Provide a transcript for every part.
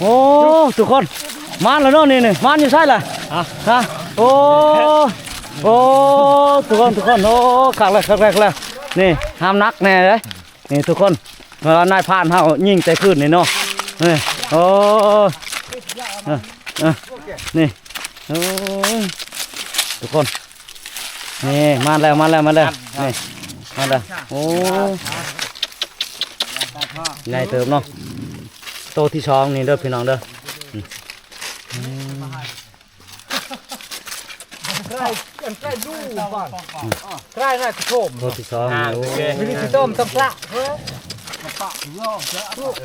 โอ้ทุกคนมานแล้วเนาะนี่นี่มานอยู่ใช่ล่ะฮะโอ้โอ้ทุกคนทุกคนโอ้ขักเลยขักเลยขักเลยนี่ห้ามนักแน่เลยนี่ทุกคนเวลานายพรานเฮายิงใจขึ้นนี่เนาะนี่โอ้เออเออนี่โอ้ยทุกคนนี่มาแล้วมาแล้วมาแล้วนี่มาแล้วโอ้ใหญ่เติมเนาะ โตที่สองนี่เด้อพี่น้องเด้อใกล้ใกล้ดูก่อนใกล้น่าจะโชมโตที่สองนี่โอ้วิธีต้มต้องปลา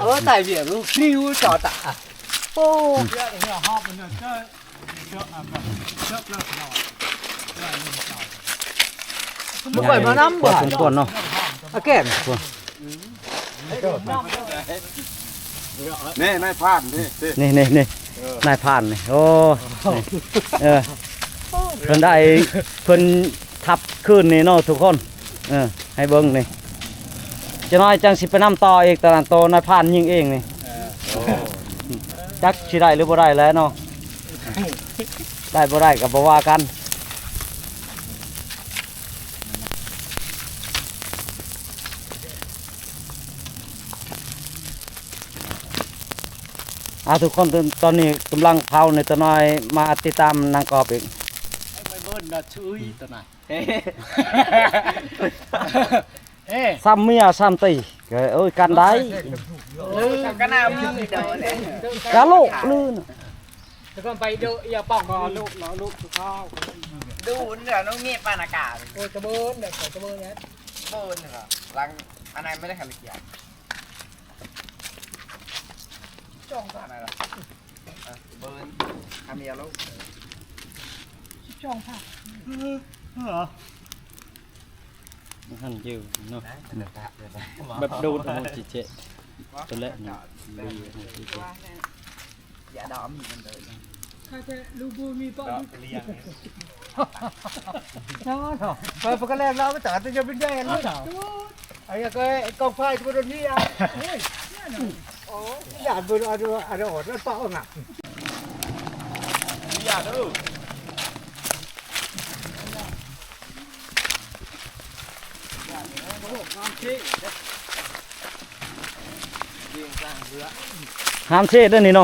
เออใส่เบียร์ลูกนิ้วจอตะโอ้บุกไปมาน้ำพอบ่สมควรเนาะอาแกน นี่นายพรานนี่นี่นี่นี่นี่นายผ่านนี่โอ้นี่เออเพิ่นได้เพิ่นทับขึ้นนี่เนาะทุกคนเออให้เบิ่งนี่จะน้อยจังสิไปนํต่ออีกตารางโตนายผ่านยิงเองนี่จักสิได้หรือบ่ได้แล้วเนาะได้บ่ได้ก็บ่ว่ากัน อาทุกคนตอนตอนนี้กำลังเผาในตัวน้อยมาติดตามนางกอบอีกไม่เบิ้ลนะช่วยตัวน่ะเอ๊ะซ้ำเมียซ้ำตีก็เอ้ยกันได้ลืมกันน้ำลืมเดี๋ยวเนี่ยกะโลกลื่นจะก็ไปดูอย่าป้องก่อนลูกเนาะลูกข้าวดูเดี๋ยวน้องมีปานอากาศโอ้จะเบิ้ลเด็กจะเบิ้ลเนี่ยโบนเหรอลังอันไหนไม่ได้ขันเกียร์จ้องอะไรล่ะเบิร์น ทำเมียลูกหันอยู่เนาะแบบดูดมันจิเจตัวเล็กนี่อย่าดอมมันเลยลูกบูมีป้อนน้องเนาะไปพวกกันแรกเราไปตัดจะเป็นแย่เลยไอ้ก็กองไฟจะเป็นนี่อะโอ้ยอย่าดูอะดูอะดูอะแล้วเป้าหนักอย่าดูห้ามเช่ด้วยนี่เนาะเละละปลดอะเดิมอะขนาดไม่จวดเนาะก้อยตะบอนไม่ตะนั่นน่ะกั บไปบอลบ้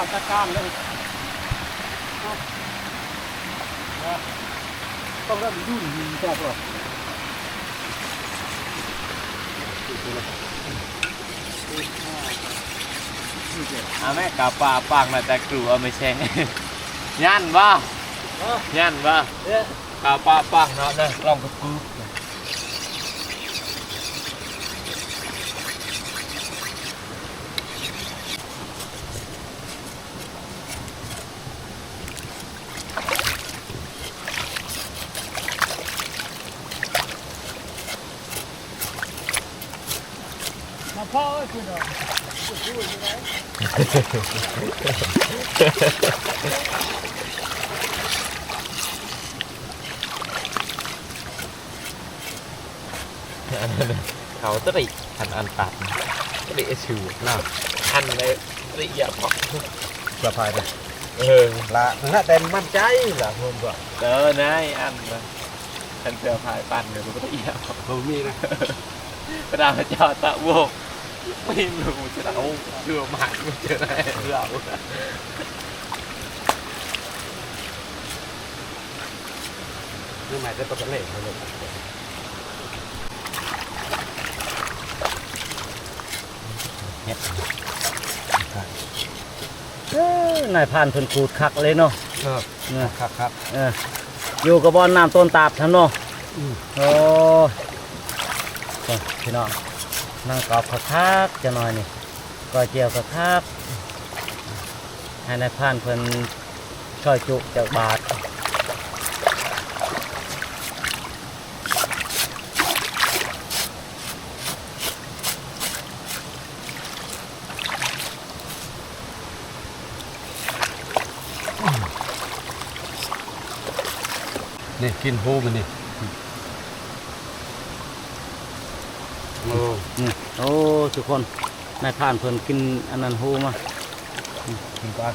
หันบาดตะการเลยต้องเริ่มยุ่นแค่ตัวอะแม่กาปาปากน่ะแต่กลัวไม่ใช่ยันบ่ยันบ่กาปาปากเนาะนะลองกับกู มาพ่อคือ เนาะเขาตริทันอันตัดตริชูน่ะอันเลยตริอย่าพอประพายไปเออละนะแต่มั่นใจละผมก็เออนายอันนะฉันเจอพายปั่นเดี๋ยวกูตริอย่าพอผมมีนะกระดาษจอตะโวก ไม่รู้จะเอาเรือหมายมันเจออะไรเรานี่หมายถึงตัวเล็กเลยฮ็ดเอ้อนายพรานเพิ่นขูดคักเลยเนาะเออเนี่ยครับครับเอออยู่กับบอนน้ำต้นตาดท่านเนาะโอ้โอ้พี่น้อง นั่งกรอบคักๆจะหน่อยนี่ก็เจียวคักๆให้นายพานเพิ่นช่อยจุจากบาทนี่กินโฮมันนี่ โอ้อืมโอ้ทุกคนนายพรานเพิ่นกินอันนั้นโฮมากินก่อน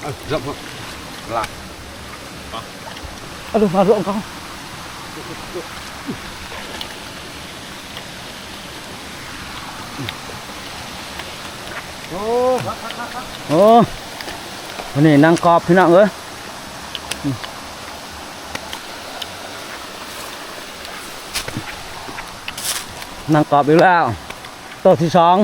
เอาจับละเอาดูมาดูเขา โอ้วันนี้นางกรอบพี่น้องเอ้ยนางกรอบอีกแล้วตัวที่สอง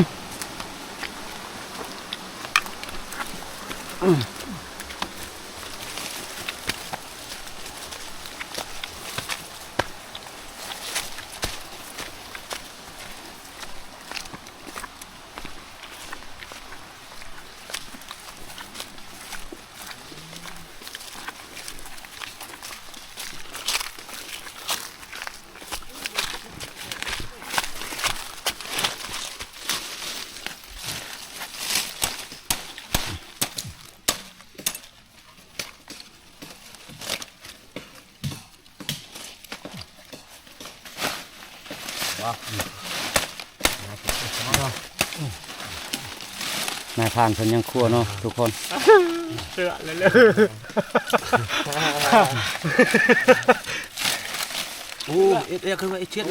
นายพรานเพิ่นยังครัวเนาะทุกคนเชื่อเลยเลยโอ้เอ็ดเอ็ดคือว่าไอ้เช็ด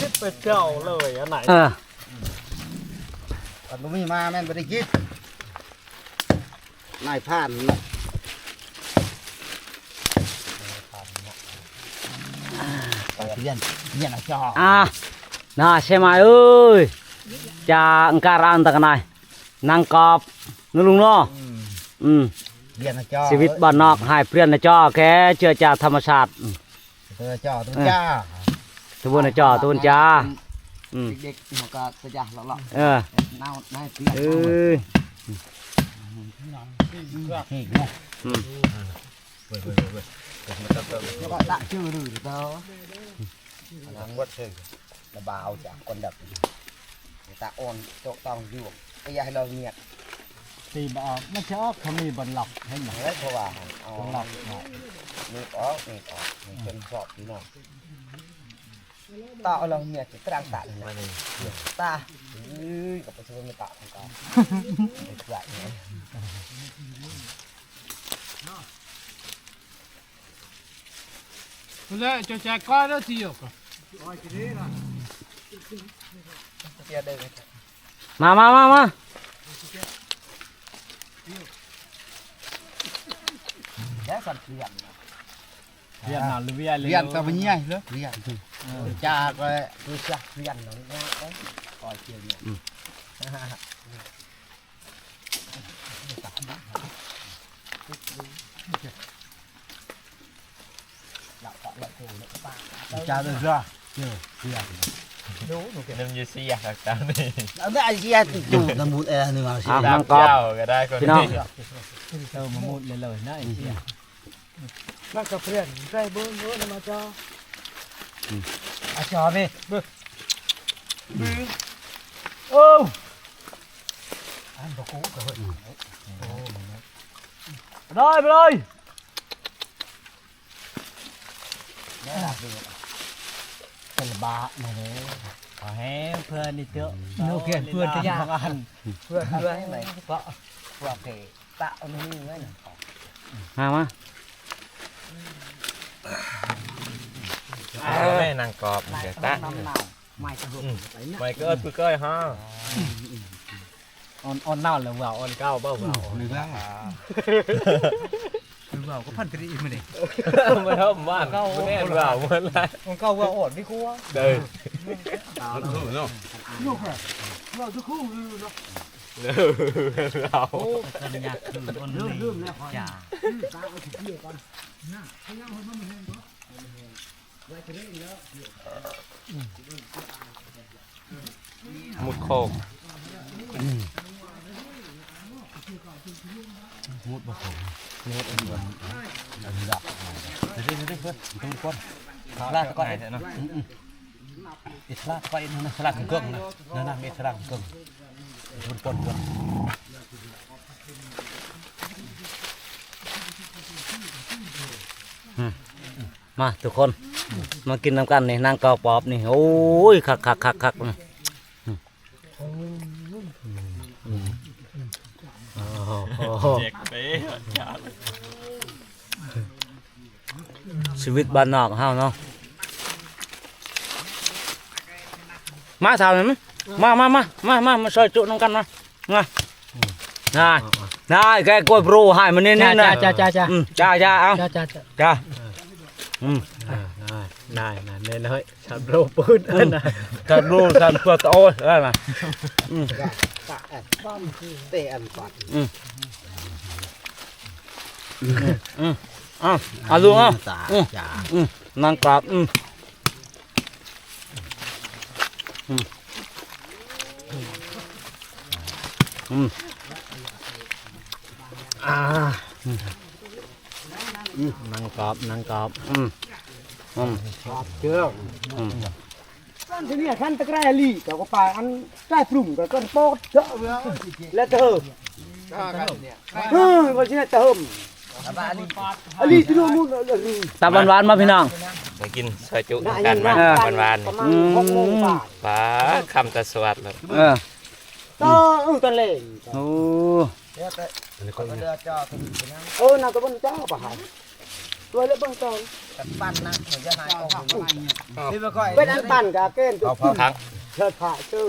คิดไปเจ้าเลยอันไหนเออมันบ่มีมาแม่นบ่ได้กินนายผ่านเรียนเรียนอะจออะน่าใช่ไหมเอ้ยจะอังการันตะกัน นายนางกรอบนู่นลุงเนาะอืมเรียนอะจอชีวิตบ้านนอกให้เปลี่ยนนะจ้อแกเชื่อจาธรรมชาติอืมตัวจอตัวจ้าตัวนะจ้อตัวจ้าอืมเด็กๆมันก็จะยากหรอกเออน่าน่าเปลี่ยนเอ้ยเฮ้ยเนาะอืมแล้วก็ตะชื่อหรือเด้อนังวัดชื่อระบาวจากคนดับตาอ่อนโตต้ องอยู่ก็อยาให้เราเงียบตีบออกไม่ชอบเขามีบนหลับให้หมดแล้เพราะว่าเอาหลับนี่ออกนี่ออกนี่เป็นสอบพี่น้องตาเราเงียบจะตรังตาเลยตาเอ้ยกับประชุมตาของตาเด็กใหญ่เนี่ยแล้วจะแจกก้อนแล้วทีอะเสียได้ไห มมามามามาแค่สัตว์เลี้ยงเรียนหนาหรือเรียนเลยเลี้ยงตัวมันใหญ่เลยเลี้ยงจ้าก็ดูจ้าเลี้ยงน้องเนี่ยปล่อยเกี่ยวเนี่ยจ้าเลยจ้า น้ำยูซี่อยากตามนี่เอาได้ไอ้เชี่ยจู่น้ำมูดเออหนึ่งเอาสิอะตานามงกรอ บ้าก็ได้คนพี่น้องนี้เออมาเลยเลยนะไอ้เหี้ยนั่งกับเพื่อนนี่เบิ้งโนบอกกูก็เยนบามาเลยขอให้เพื่อนเจอโอเคเพื่อนก็ยากกันเพื่อนเพื่อนให้ไหนก็พวกเกตะอันนี้ไว้มามาเอาแม่นางกอบเดี๋ยวตะไม่กไปนะไม่เกิดคือเก้ยฮะอ่อนอ่อนเน่าแล้วว่าอ่อนเก้าเบ้าเบ้าหรือว่า รือว่าก็พันตรีมาดิไม่ทำบ้านไม่แน่เบ้าเมื่อไรมันก็ว่าอ่อนไม่กลัวเดินเราจะคู่ลือเนาะเดินเรากันยากคือต้นลืมแล้วจ้ามุดโคก ลากก่อนเนาะอิสลากไปนะสลากเกิ้งนะนั่นน่ะมีสลากเกิ้งบุญปนก่อนมาทุกคนมากินน้ำกันนี่นางกอปอบนี่โอ้ยคักคักคักคักอืมอืมโอ้โห เจ็กเป๊ะ ชีวิตบ้านนอกเฮาเนาะมาถามหน่อยมั้ยมามามามามามาซอยจุน้ำกันมามาได้ได้แกกล้วยปรูให้มันนี่นี่นะจ้าจ้าจ้าอืมจ้าจ้าเอาจ้าจ้าจ้าจ้าอืมนายนายนายน้อยฉันโรปืนอืมจัดรูสันเพื่อโอ้ยได้มาอืมตะแอนป้อมเตะอันปัดอืมเอาเอาลุงเอาตาอืมจ้าอืมนางกราบอืมอืมอืมอ่านังกอบนังกอบอืมอืมเชื่ออืมขั้นที่นี่ขั้นตะไคร้ลี่แต่ก็ปลาอันใต้ปรุ่มก็ก้นโป๊ดเจาะแล้วเธอเฮ้ยว่าที่นี่เติม อันนี้ที่รู้มุ่งอะไรตับหวานๆมาพี่น้องมากินซอยจุกันมาวันวานประมาณหกโมงบ่ายป้าคำตะสวัสดิ์เลยเออก็เออตะเล่งโอ้เออน่าจะเป็นเจ้าป่ะฮะตัวเล็กเบื้องต้นปั้นนะเหมือนจะหายออกเป็นอันปั่นกับเกณฑ์ครั้งเชิดผ่าชื่อ